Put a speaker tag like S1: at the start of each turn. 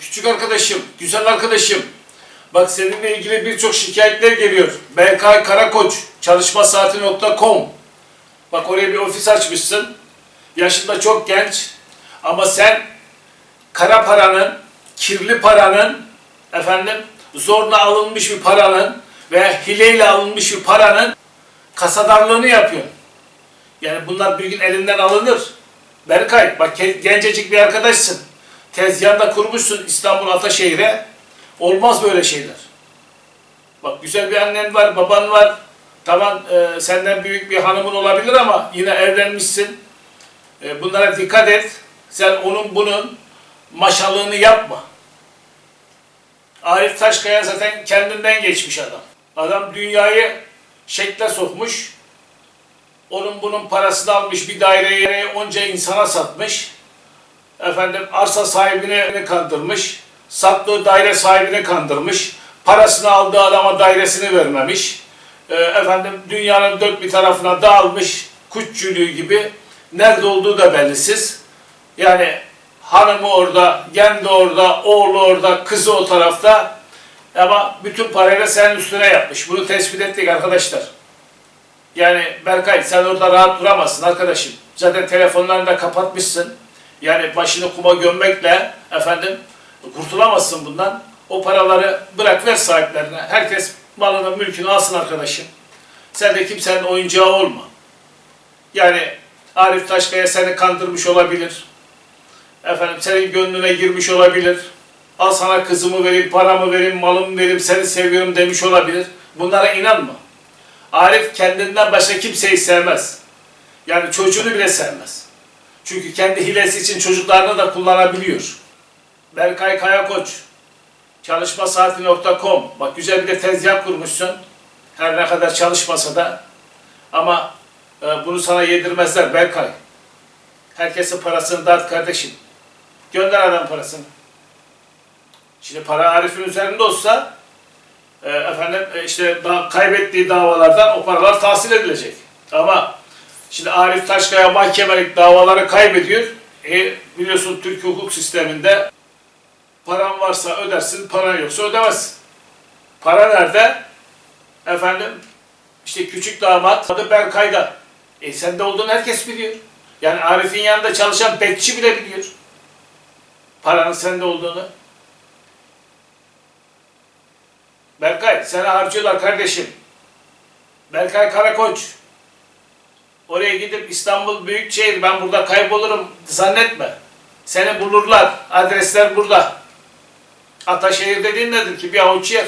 S1: küçük arkadaşım, güzel arkadaşım. Bak seninle ilgili birçok şikayetler geliyor. Berkay Karakoç, çalışmasaati.com. Bak oraya bir ofis açmışsın. Yaşında çok genç. Ama sen kara paranın, kirli paranın, efendim zorla alınmış bir paranın veya hileyle alınmış bir paranın kasadarlığını yapıyorsun. Yani bunlar bir gün elinden alınır. Berkay bak gencecik bir arkadaşsın. Tezgahında kurmuşsun İstanbul Ataşehir'e. Olmaz böyle şeyler. Bak güzel bir annen var, baban var. Tamam e, senden büyük bir hanımın olabilir ama yine evlenmişsin. E, bunlara dikkat et. Sen onun bunun maşalığını yapma. Arif Taşkaya zaten kendinden geçmiş adam. Adam dünyayı şekle sokmuş. Onun bunun parasını almış bir daireyi onca insana satmış. Efendim arsa sahibini kandırmış. Sattığı daire sahibini kandırmış. Parasını aldığı adama dairesini vermemiş. Ee, efendim dünyanın dört bir tarafına dağılmış kutçülüğü gibi. Nerede olduğu da bellisiz. Yani hanımı orada, kendi orada, oğlu orada, kızı o tarafta. Ama bütün parayla senin üstüne yapmış. Bunu tespit ettik arkadaşlar. Yani Berkay sen orada rahat duramazsın arkadaşım. Zaten telefonlarını da kapatmışsın. Yani başını kuma gömmekle efendim kurtulamazsın bundan. O paraları bırak ver sahiplerine. Herkes malını mülkünü alsın arkadaşım. Sen de kimsenin oyuncağı olma. Yani Arif Taşkaya seni kandırmış olabilir. Efendim senin gönlüne girmiş olabilir. Al sana kızımı vereyim, paramı vereyim, malımı vereyim, seni seviyorum demiş olabilir. Bunlara inanma. Arif kendinden başka kimseyi sevmez. Yani çocuğunu bile sevmez. Çünkü kendi hilesi için çocuklarını da kullanabiliyor. Berkay Kayakoç, çalışmasaati.com. Bak güzel bir de tezgah kurmuşsun. Her ne kadar çalışmasa da. Ama e, bunu sana yedirmezler Berkay. Herkesin parasını dağıt kardeşim. Gönder adam parasını. Şimdi para Arif'in üzerinde olsa e, efendim e, işte da, kaybettiği davalardan o paralar tahsil edilecek. Ama şimdi Arif Taşkaya mahkemelik davaları kaybediyor. E, biliyorsun Türk hukuk sisteminde paran varsa ödersin, paran yoksa ödemezsin. Para nerede? Efendim işte küçük damat adı Berkay'da. E sende olduğunu herkes biliyor. Yani Arif'in yanında çalışan bekçi bile biliyor. Paranın sende olduğunu. Berkay seni harcıyorlar kardeşim. Berkay Karakoç. Oraya gidip İstanbul Büyükşehir ben burada kaybolurum zannetme. Seni bulurlar. Adresler burada. Ataşehir dediğin nedir ki bir avuç yer.